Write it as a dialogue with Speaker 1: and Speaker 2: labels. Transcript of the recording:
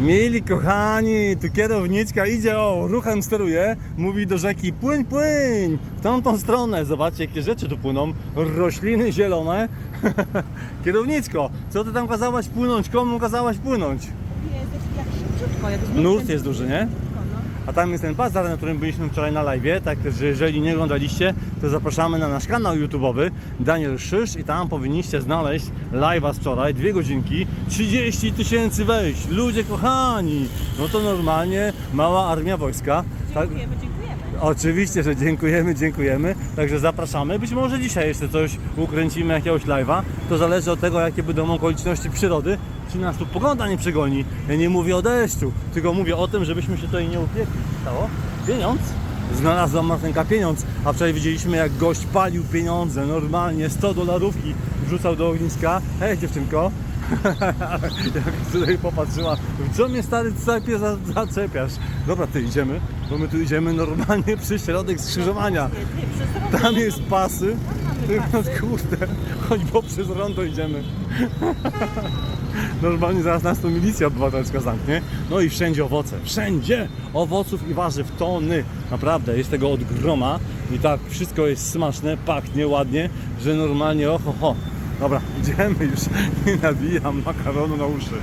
Speaker 1: Mili kochani, tu kierowniczka idzie, o, ruchem steruje, mówi do rzeki płyń, płyń, w tamtą stronę. Zobaczcie, jakie rzeczy tu płyną, rośliny zielone. Kierowniczko, co ty tam kazałaś płynąć, komu kazałaś płynąć?
Speaker 2: Jest jak szybciutko, jak
Speaker 1: Nurt jest duży, nie? A tam jest ten bazar, na którym byliśmy wczoraj na live, tak że jeżeli nie oglądaliście, to zapraszamy na nasz kanał YouTube'owy. Daniel Szysz i tam powinniście znaleźć live'a z wczoraj, dwie godzinki, 30 tysięcy wejść, ludzie kochani, no to normalnie mała armia wojska. Tak,
Speaker 2: Dziękujemy, dziękujemy.
Speaker 1: Oczywiście, że dziękujemy, dziękujemy. Także zapraszamy. Być może dzisiaj jeszcze coś ukręcimy, jakiegoś live'a. To zależy od tego, jakie będą okoliczności przyrody. Czy nas tu pogoda nie przegoni. Ja nie mówię o deszczu, tylko mówię o tym, żebyśmy się tutaj nie upiekli. Stało? Pieniądz? Znalazła Martenka pieniądz, a wczoraj widzieliśmy jak gość palił pieniądze, normalnie 100 dolarówki wrzucał do ogniska. Hej dziewczynko, jak tutaj popatrzyła, w co mnie stary za- zaczepiasz? Dobra, ty idziemy, bo my tu idziemy normalnie przy środek skrzyżowania.
Speaker 2: Nie, nie, przez
Speaker 1: Tam
Speaker 2: nie
Speaker 1: jest pasy. Ty, no kurde, chodź bo przez rondo idziemy. Normalnie zaraz nas tu milicja obywatelska zamknie. No i wszędzie owoce, wszędzie owoców i warzyw, tony. Naprawdę, jest tego od groma i tak wszystko jest smaczne, pachnie ładnie, że normalnie oho ho. Dobra, idziemy już i nabijam makaronu na uszy.